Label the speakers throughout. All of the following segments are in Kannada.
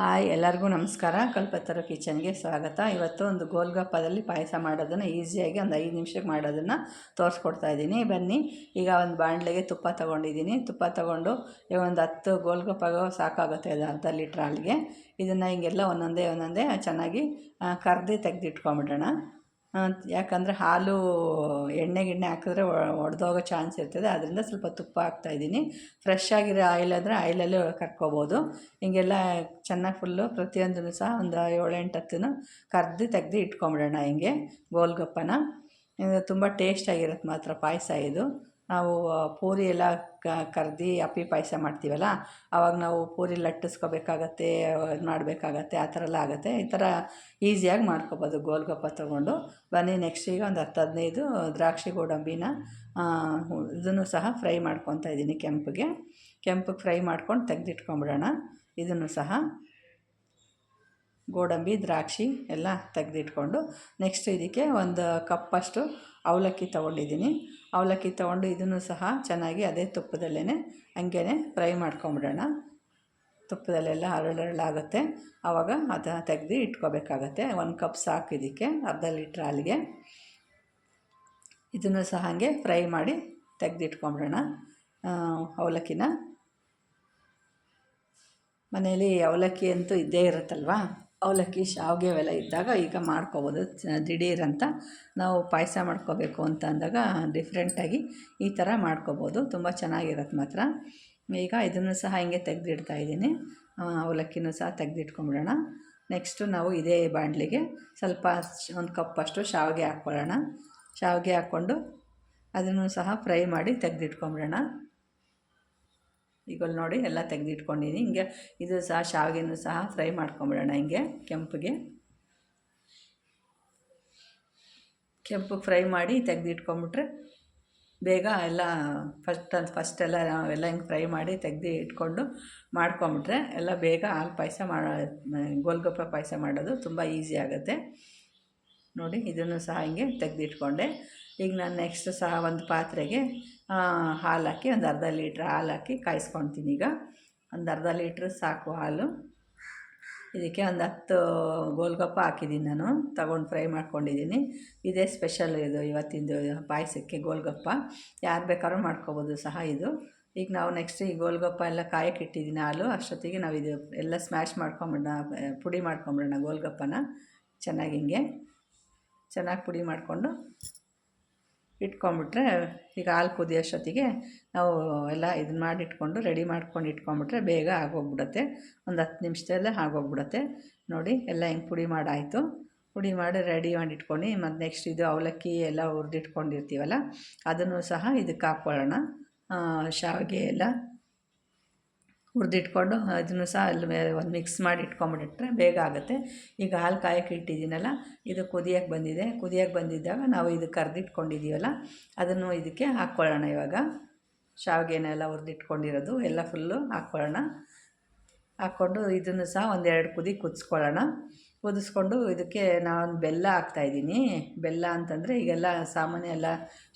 Speaker 1: ಹಾಯ್, ಎಲ್ಲರಿಗೂ ನಮಸ್ಕಾರ. ಕಲ್ಪತರ ಕಿಚನ್ಗೆ ಸ್ವಾಗತ. ಇವತ್ತು ಒಂದು ಗೋಲ್ಗಪ್ಪದಲ್ಲಿ ಪಾಯಸ ಮಾಡೋದನ್ನು ಈಸಿಯಾಗಿ ಒಂದು ಐದು ನಿಮಿಷಕ್ಕೆ ಮಾಡೋದನ್ನು ತೋರಿಸ್ಕೊಡ್ತಾ ಇದ್ದೀನಿ. ಬನ್ನಿ, ಈಗ ಒಂದು ಬಾಣಲೆಗೆ ತುಪ್ಪ ತೊಗೊಂಡಿದ್ದೀನಿ. ತುಪ್ಪ ತೊಗೊಂಡು ಈಗ ಒಂದು ಹತ್ತು ಗೋಲ್ಗಪ್ಪ ಸಾಕಾಗುತ್ತೆ ಅದು ಅರ್ಧ ಲೀಟ್ರ್ ಹಾಲಿಗೆ. ಇದನ್ನು ಹಿಂಗೆಲ್ಲ ಒಂದೊಂದೇ ಒಂದೊಂದೇ ಚೆನ್ನಾಗಿ ಕರ್ದು ತೆಗೆದಿಟ್ಕೊಂಬಿಡೋಣ. ಯಾಕಂದರೆ ಹಾಲು ಎಣ್ಣೆ ಗಿಣ್ಣೆ ಹಾಕಿದ್ರೆ ಒಡೆದೋಗೋ ಚಾನ್ಸ್ ಇರ್ತದೆ. ಅದರಿಂದ ಸ್ವಲ್ಪ ತುಪ್ಪ ಹಾಕ್ತಾಯಿದ್ದೀನಿ ಫ್ರೆಶ್ ಆಗಿರೋ ಆಯಿಲ್ ಆದರೆ ಆಯಿಲಲ್ಲೇ ಕರ್ಕೋಬೋದು. ಹಿಂಗೆಲ್ಲ ಚೆನ್ನಾಗಿ ಫುಲ್ಲು ಪ್ರತಿಯೊಂದನ್ನು ಸಹ ಒಂದು ಏಳೆಂಟು ಹತ್ತೂ ಕರ್ದು ತೆಗ್ದು ಇಟ್ಕೊಂಬಿಡೋಣ ಹಿಂಗೆ ಗೋಲ್ಗಪ್ಪನ. ತುಂಬ ಟೇಸ್ಟಾಗಿರುತ್ತೆ ಮಾತ್ರ ಪಾಯಸ ಇದು. ನಾವು ಪೂರಿ ಎಲ್ಲ ಕರ್ದು ಅಪ್ಪಿ ಪಾಯಸ ಮಾಡ್ತೀವಲ್ಲ ಆವಾಗ ನಾವು ಪೂರಿ ಲಟ್ಟಿಸ್ಕೋಬೇಕಾಗತ್ತೆ, ಇದು ಮಾಡಬೇಕಾಗತ್ತೆ, ಆ ಥರ ಎಲ್ಲ ಆಗುತ್ತೆ. ಈ ಥರ ಈಸಿಯಾಗಿ ಮಾಡ್ಕೊಬೋದು, ಗೋಲ್ಗಪ್ಪ ತೊಗೊಂಡು. ಬನ್ನಿ ನೆಕ್ಸ್ಟ್ ಈಗ ಒಂದು ಹತ್ತು ಹದಿನೈದು ದ್ರಾಕ್ಷಿ ಗೋಡಂಬಿನ ಇದನ್ನು ಸಹ ಫ್ರೈ ಮಾಡ್ಕೊತಾ ಇದ್ದೀನಿ ಕೆಂಪಿಗೆ. ಕೆಂಪಿಗೆ ಫ್ರೈ ಮಾಡ್ಕೊಂಡು ತೆಗೆದಿಟ್ಕೊಂಬಿಡೋಣ. ಇದನ್ನು ಸಹ ಗೋಡಂಬಿ, ದ್ರಾಕ್ಷಿ ಎಲ್ಲ ತೆಗೆದಿಟ್ಕೊಂಡು. ನೆಕ್ಸ್ಟ್ ಇದಕ್ಕೆ ಒಂದು ಕಪ್ಪಷ್ಟು ಅವಲಕ್ಕಿ ತೊಗೊಂಡಿದ್ದೀನಿ. ಅವಲಕ್ಕಿ ತೊಗೊಂಡು ಇದನ್ನು ಸಹ ಚೆನ್ನಾಗಿ ಅದೇ ತುಪ್ಪದಲ್ಲೇ ಹಂಗೇ ಫ್ರೈ ಮಾಡ್ಕೊಂಬಿಡೋಣ. ತುಪ್ಪದಲ್ಲೆಲ್ಲ ಹರಳರಳಾಗುತ್ತೆ. ಆವಾಗ ಅದನ್ನು ತೆಗ್ದು ಇಟ್ಕೋಬೇಕಾಗತ್ತೆ. ಒಂದು ಕಪ್ ಸಾಕು ಇದಕ್ಕೆ, ಅರ್ಧ ಲೀಟ್ರ್ ಹಾಲಿಗೆ. ಇದನ್ನು ಸಹ ಹಾಗೆ ಫ್ರೈ ಮಾಡಿ ತೆಗೆದಿಟ್ಕೊಂಬಿಡೋಣ ಅವಲಕ್ಕಿನ. ಮನೆಯಲ್ಲಿ ಅವಲಕ್ಕಿ ಅಂತೂ ಇದ್ದೇ ಇರುತ್ತಲ್ವ? ಅವಲಕ್ಕಿ, ಶಾವಿಗೆ ಅವೆಲ್ಲ ಇದ್ದಾಗ ಈಗ ಮಾಡ್ಕೊಬೋದು. ದಿಢೀರಂತ ನಾವು ಪಾಯಸ ಮಾಡ್ಕೋಬೇಕು ಅಂತ ಅಂದಾಗ ಡಿಫ್ರೆಂಟಾಗಿ ಈ ಥರ ಮಾಡ್ಕೊಬೋದು. ತುಂಬ ಚೆನ್ನಾಗಿರತ್ತೆ ಮಾತ್ರ. ಈಗ ಇದನ್ನು ಸಹ ಹಿಂಗೆ ತೆಗೆದಿಡ್ತಾ ಇದ್ದೀನಿ. ಅವಲಕ್ಕಿನೂ ಸಹ ತೆಗೆದಿಟ್ಕೊಂಬಿಡೋಣ. ನೆಕ್ಸ್ಟು ನಾವು ಇದೇ ಬಾಣಲಿಗೆ ಸ್ವಲ್ಪ ಒಂದು ಕಪ್ಪಷ್ಟು ಶಾವಿಗೆ ಹಾಕ್ಕೊಳ್ಳೋಣ. ಶಾವಿಗೆ ಹಾಕ್ಕೊಂಡು ಅದನ್ನು ಸಹ ಫ್ರೈ ಮಾಡಿ ತೆಗೆದಿಟ್ಕೊಂಬಿಡೋಣ. ಈಗ ನೋಡಿ ಎಲ್ಲ ತೆಗೆದಿಟ್ಕೊಂಡಿನಿ ಹಿಂಗೆ ಇದು ಸಹ ಶಾವಿಗೆನೂ ಸಹ ಫ್ರೈ ಮಾಡ್ಕೊಂಬಿಡೋಣ ಹಿಂಗೆ ಕೆಂಪಿಗೆ. ಕೆಂಪು ಫ್ರೈ ಮಾಡಿ ತೆಗೆದಿಟ್ಕೊಂಬಿಟ್ರೆ ಬೇಗ ಎಲ್ಲ ಫಸ್ಟ್ ಅಂತ ಫಸ್ಟ್ ಎಲ್ಲ ನಾವೆಲ್ಲ ಹಿಂಗೆ ಫ್ರೈ ಮಾಡಿ ತೆಗೆದು ಇಟ್ಕೊಂಡು ಮಾಡ್ಕೊಂಬಿಟ್ರೆ ಎಲ್ಲ ಬೇಗ ಹಾಲು ಪಾಯಸ ಮಾಡೋ ಗೋಲ್ಗಪ್ಪ ಪಾಯಸ ಮಾಡೋದು ತುಂಬ ಈಸಿ ಆಗುತ್ತೆ. ನೋಡಿ ಇದನ್ನು ಸಹ ಹಿಂಗೆ ತೆಗೆದಿಟ್ಕೊಂಡೆ. ಈಗ ನಾನು ನೆಕ್ಸ್ಟ್ ಸಹ ಒಂದು ಪಾತ್ರೆಗೆ ಹಾಲು ಹಾಕಿ ಒಂದು ಅರ್ಧ ಲೀಟ್ರ್ ಹಾಲು ಹಾಕಿ ಕಾಯಿಸ್ಕೊಳ್ತೀನಿ ಈಗ. ಒಂದು ಅರ್ಧ ಲೀಟ್ರ್ ಸಾಕು ಹಾಲು. ಇದಕ್ಕೆ ಒಂದು ಹತ್ತು ಗೋಲ್ಗಪ್ಪ ಹಾಕಿದ್ದೀನಿ ನಾನು, ತಗೊಂಡು ಫ್ರೈ ಮಾಡ್ಕೊಂಡಿದ್ದೀನಿ ಇದೇ ಸ್ಪೆಷಲ್ ಇದು ಇವತ್ತಿಂದು ಪಾಯಸಕ್ಕೆ ಗೋಲ್ಗಪ್ಪ. ಯಾರು ಬೇಕಾದ್ರೂ ಮಾಡ್ಕೋಬೋದು ಸಹ ಇದು. ಈಗ ನಾವು ನೆಕ್ಸ್ಟ್ ಈ ಗೋಲ್ಗಪ್ಪ ಎಲ್ಲ ಕಾಯಕ್ಕೆ ಇಟ್ಟಿದ್ದೀನಿ ಹಾಲು. ಅಷ್ಟೊತ್ತಿಗೆ ನಾವು ಇದು ಎಲ್ಲ ಸ್ಮ್ಯಾಶ್ ಮಾಡ್ಕೊಂಬಿಡೋಣ, ಪುಡಿ ಮಾಡ್ಕೊಂಬಿಡೋಣ ಗೋಲ್ಗಪ್ಪನ. ಚೆನ್ನಾಗಿ ಹಿಂಗೆ. ಚೆನ್ನಾಗಿ ಪುಡಿ ಮಾಡಿಕೊಂಡು ಇಟ್ಕೊಂಬಿಟ್ರೆ ಈಗ ಹಾಲು ಕುದಿಯೋಷ್ಟೊತ್ತಿಗೆ ನಾವು ಎಲ್ಲ ಇದನ್ನ ಮಾಡಿಟ್ಕೊಂಡು ರೆಡಿ ಮಾಡ್ಕೊಂಡು ಇಟ್ಕೊಂಡ್ಬಿಟ್ರೆ ಬೇಗ ಆಗೋಗ್ಬಿಡತ್ತೆ. ಒಂದು ಹತ್ತು ನಿಮಿಷದಲ್ಲೇ ಆಗೋಗ್ಬಿಡತ್ತೆ. ನೋಡಿ ಎಲ್ಲ ಹಿಂಗೆ ಪುಡಿ ಮಾಡಾಯಿತು. ಪುಡಿ ಮಾಡಿ ರೆಡಿ ಮಾಡಿ ಇಟ್ಕೊಂಡು ಮತ್ತು ನೆಕ್ಸ್ಟ್ ಇದು ಅವಲಕ್ಕಿ ಎಲ್ಲ ಹುರಿದಿಟ್ಕೊಂಡಿರ್ತೀವಲ್ಲ, ಅದನ್ನು ಸಹ ಇದಕ್ಕೆ ಹಾಕ್ಕೊಳ್ಳೋಣ ಶಾವಿಗೆ ಎಲ್ಲ ಹುರಿದಿಟ್ಕೊಂಡು ಅದನ್ನು ಸಹ ಅಲ್ಲಿ ಒಂದು ಮಿಕ್ಸ್ ಮಾಡಿ ಇಟ್ಕೊಂಬಿಟ್ಟಿಟ್ರೆ ಬೇಗ ಆಗುತ್ತೆ. ಈಗ ಹಾಲು ಕಾಯಕ್ಕೆ ಇಟ್ಟಿದ್ದೀನಲ್ಲ, ಇದು ಕುದಿಯಕ್ಕೆ ಬಂದಿದೆ. ಕುದಿಯಕ್ಕೆ ಬಂದಿದ್ದಾಗ ನಾವು ಇದು ಕರೆದಿಟ್ಕೊಂಡಿದ್ದೀವಲ್ಲ, ಅದನ್ನು ಇದಕ್ಕೆ ಹಾಕ್ಕೊಳ್ಳೋಣ ಇವಾಗ. ಶಾವಿಗೆನೆಲ್ಲ ಹುರಿದಿಟ್ಕೊಂಡಿರೋದು, ಎಲ್ಲ ಫುಲ್ಲು ಹಾಕ್ಕೊಳ್ಳೋಣ. ಹಾಕ್ಕೊಂಡು ಇದನ್ನು ಸಹ ಒಂದೆರಡು ಕುದಿ ಕುದಿಸ್ಕೊಳ್ಳೋಣ. ಕುದಿಸ್ಕೊಂಡು ಇದಕ್ಕೆ ನಾನು ಬೆಲ್ಲ ಹಾಕ್ತಾಯಿದ್ದೀನಿ ಬೆಲ್ಲ ಅಂತಂದರೆ ಈಗೆಲ್ಲ ಸಾಮಾನ್ಯ ಎಲ್ಲ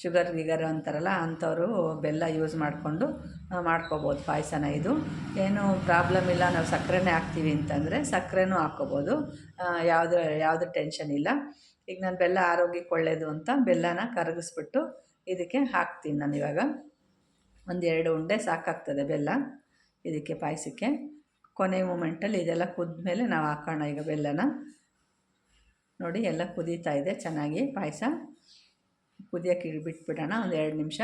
Speaker 1: ಶುಗರ್ ಗಿಗರ್ ಅಂತಾರಲ್ಲ ಅಂಥವರು ಬೆಲ್ಲ ಯೂಸ್ ಮಾಡಿಕೊಂಡು ಮಾಡ್ಕೋಬೋದು ಪಾಯಸನ ಇದು. ಏನು ಪ್ರಾಬ್ಲಮ್ ಇಲ್ಲ, ನಾವು ಸಕ್ಕರೆನೇ ಹಾಕ್ತೀವಿ ಅಂತಂದರೆ ಸಕ್ಕರೆನೂ ಹಾಕ್ಕೋಬೋದು. ಯಾವುದು ಯಾವುದು ಟೆನ್ಷನ್ ಇಲ್ಲ. ಈಗ ನಾನು ಬೆಲ್ಲ ಆರೋಗ್ಯಕ್ಕೆ ಒಳ್ಳೆಯದು ಅಂತ ಬೆಲ್ಲನ ಕರಗಿಸ್ಬಿಟ್ಟು ಇದಕ್ಕೆ ಹಾಕ್ತೀನಿ ನಾನು ಇವಾಗ. ಒಂದೆರಡು ಉಂಡೆ ಸಾಕಾಗ್ತದೆ ಬೆಲ್ಲ ಇದಕ್ಕೆ ಪಾಯಸಕ್ಕೆ. ಕೊನೆ ಮೂಮೆಂಟಲ್ಲಿ ಇದೆಲ್ಲ ಕುದ್ಮೇಲೆ ನಾವು ಹಾಕೋಣ ಈಗ ಬೆಲ್ಲನ. ನೋಡಿ, ಎಲ್ಲ ಕುದೀತಾ ಇದೆ, ಚೆನ್ನಾಗಿ. ಪಾಯಸ ಕುದಿಯೋಕೆ ಬಿಟ್ಬಿಡೋಣ, ಒಂದು ಎರಡು ನಿಮಿಷ.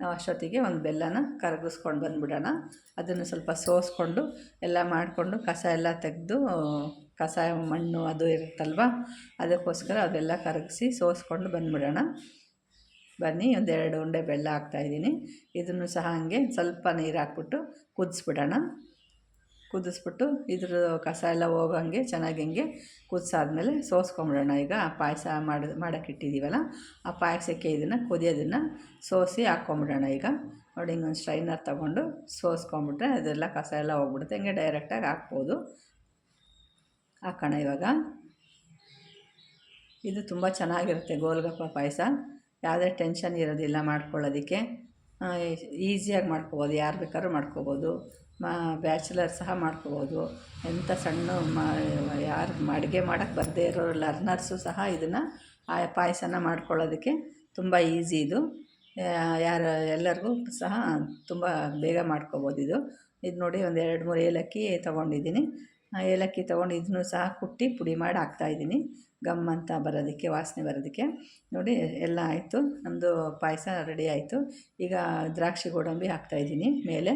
Speaker 1: ನಾವು ಅಷ್ಟೊತ್ತಿಗೆ ಒಂದು ಬೆಲ್ಲನ ಕರಗಿಸ್ಕೊಂಡು ಬಂದುಬಿಡೋಣ. ಅದನ್ನು ಸ್ವಲ್ಪ ಸೋಸ್ಕೊಂಡು ಎಲ್ಲ ಮಾಡಿಕೊಂಡು ಕಸ ಎಲ್ಲ ತೆಗೆದು, ಕಸ, ಮಣ್ಣು ಅದು ಇರುತ್ತಲ್ವ, ಅದಕ್ಕೋಸ್ಕರ ಅದೆಲ್ಲ ಕರಗಿಸಿ ಸೋಸ್ಕೊಂಡು ಬಂದುಬಿಡೋಣ. ಬನ್ನಿ ಒಂದೆರಡು ಉಂಡೆ ಬೆಲ್ಲ ಹಾಕ್ತಾಯಿದ್ದೀನಿ ಇದನ್ನು ಸಹ ಹಾಗೆ ಸ್ವಲ್ಪ ನೀರು ಹಾಕ್ಬಿಟ್ಟು ಕುದಿಸ್ಬಿಡೋಣ. ಕುದಿಸ್ಬಿಟ್ಟು ಇದ್ರ ಕಸ ಎಲ್ಲ ಹೋಗೋಂಗೆ ಚೆನ್ನಾಗಿ ಹಿಂಗೆ ಕುದಿಸಾದ್ಮೇಲೆ ಸೋಸ್ಕೊಂಬಿಡೋಣ. ಈಗ ಪಾಯಸ ಮಾಡಿ ಮಾಡೋಕೆ ಇಟ್ಟಿದ್ದೀವಲ್ಲ, ಆ ಪಾಯಸಕ್ಕೆ ಇದನ್ನು ಕುದಿಯೋದನ್ನು ಸೋಸಿ ಹಾಕ್ಕೊಂಬಿಡೋಣ. ಈಗ ನೋಡಿ, ಹಿಂಗೊಂದು ಸ್ಟ್ರೈನರ್ ತೊಗೊಂಡು ಸೋಸ್ಕೊಂಬಿಟ್ರೆ ಅದೆಲ್ಲ ಕಸ ಎಲ್ಲ ಹೋಗ್ಬಿಡುತ್ತೆ. ಹಿಂಗೆ ಡೈರೆಕ್ಟಾಗಿ ಹಾಕ್ಬೋದು. ಹಾಕೋಣ ಇವಾಗ. ಇದು ತುಂಬ ಚೆನ್ನಾಗಿರುತ್ತೆ ಗೋಲ್ಗಪ್ಪ ಪಾಯಸ. ಯಾವುದೇ ಟೆನ್ಷನ್ ಇರೋದಿಲ್ಲ ಮಾಡ್ಕೊಳ್ಳೋದಕ್ಕೆ. ಈಸಿಯಾಗಿ ಮಾಡ್ಕೊಬೋದು, ಯಾರು ಬೇಕಾದ್ರೂ ಮಾಡ್ಕೋಬೋದು, ಮಾ, ಬ್ಯಾಚುಲರ್ ಸಹ ಮಾಡ್ಕೋಬೋದು, ಎಂಥ ಸಣ್ಣ ಮಾ, ಯಾರು ಅಡುಗೆ ಮಾಡೋಕ್ಕೆ ಬರದೇ ಇರೋ ಲರ್ನರ್ಸು ಸಹ ಇದನ್ನು ಪಾಯಸನ ಮಾಡ್ಕೊಳ್ಳೋದಕ್ಕೆ ತುಂಬ ಈಸಿ ಇದು. ಯಾರು, ಎಲ್ಲರಿಗೂ ಸಹ ತುಂಬ ಬೇಗ ಮಾಡ್ಕೊಬೋದು ಇದು. ಇದು ನೋಡಿ ಒಂದು ಎರಡು ಮೂರು ಏಲಕ್ಕಿ ತೊಗೊಂಡಿದ್ದೀನಿ. ಏಲಕ್ಕಿ ತೊಗೊಂಡು ಇದನ್ನು ಸಹ ಕುಟ್ಟಿ ಪುಡಿ ಮಾಡಿ ಹಾಕ್ತಾಯಿದ್ದೀನಿ ಘಮ್ ಅಂತ ಬರೋದಕ್ಕೆ, ವಾಸನೆ ಬರೋದಕ್ಕೆ. ನೋಡಿ, ಎಲ್ಲ ಆಯಿತು. ನಮ್ಮದು ಪಾಯಸ ರೆಡಿ ಆಯಿತು. ಈಗ ದ್ರಾಕ್ಷಿ ಗೋಡಂಬಿ ಹಾಕ್ತಾಯಿದ್ದೀನಿ ಮೇಲೆ,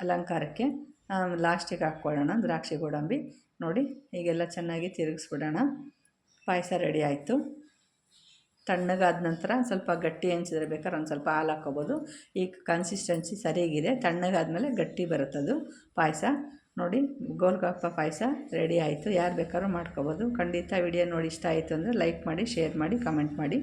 Speaker 1: ಅಲಂಕಾರಕ್ಕೆ. ಲಾಸ್ಟಿಗೆ ಹಾಕ್ಕೊಳ್ಳೋಣ ದ್ರಾಕ್ಷಿ ಗೋಡಂಬಿ. ನೋಡಿ, ಈಗೆಲ್ಲ ಚೆನ್ನಾಗಿ ತಿರುಗಿಸ್ಬಿಡೋಣ. ಪಾಯಸ ರೆಡಿ ಆಯಿತು. ತಣ್ಣಗಾದ ನಂತರ ಸ್ವಲ್ಪ ಗಟ್ಟಿ ಹಂಚಿದ್ರೆ ಬೇಕಾದ್ರೆ ಒಂದು ಸ್ವಲ್ಪ ಹಾಲು ಹಾಕ್ಕೋಬೋದು. ಈಗ ಕನ್ಸಿಸ್ಟೆನ್ಸಿ ಸರಿಯಾಗಿದೆ. ತಣ್ಣಗಾದ ಮೇಲೆ ಗಟ್ಟಿ ಬರುತ್ತದು ಪಾಯಸ. ನೋಡಿ, ಗೋಲ್ಗಪ್ಪ ಪಾಯಸ ರೆಡಿ ಆಯಿತು. ಯಾರು ಬೇಕಾದ್ರೂ ಮಾಡ್ಕೋಬೋದು. ಖಂಡಿತ ವಿಡಿಯೋ ನೋಡಿ ಇಷ್ಟ ಆಯಿತು ಅಂದರೆ ಲೈಕ್ ಮಾಡಿ, ಶೇರ್ ಮಾಡಿ, ಕಮೆಂಟ್ ಮಾಡಿ.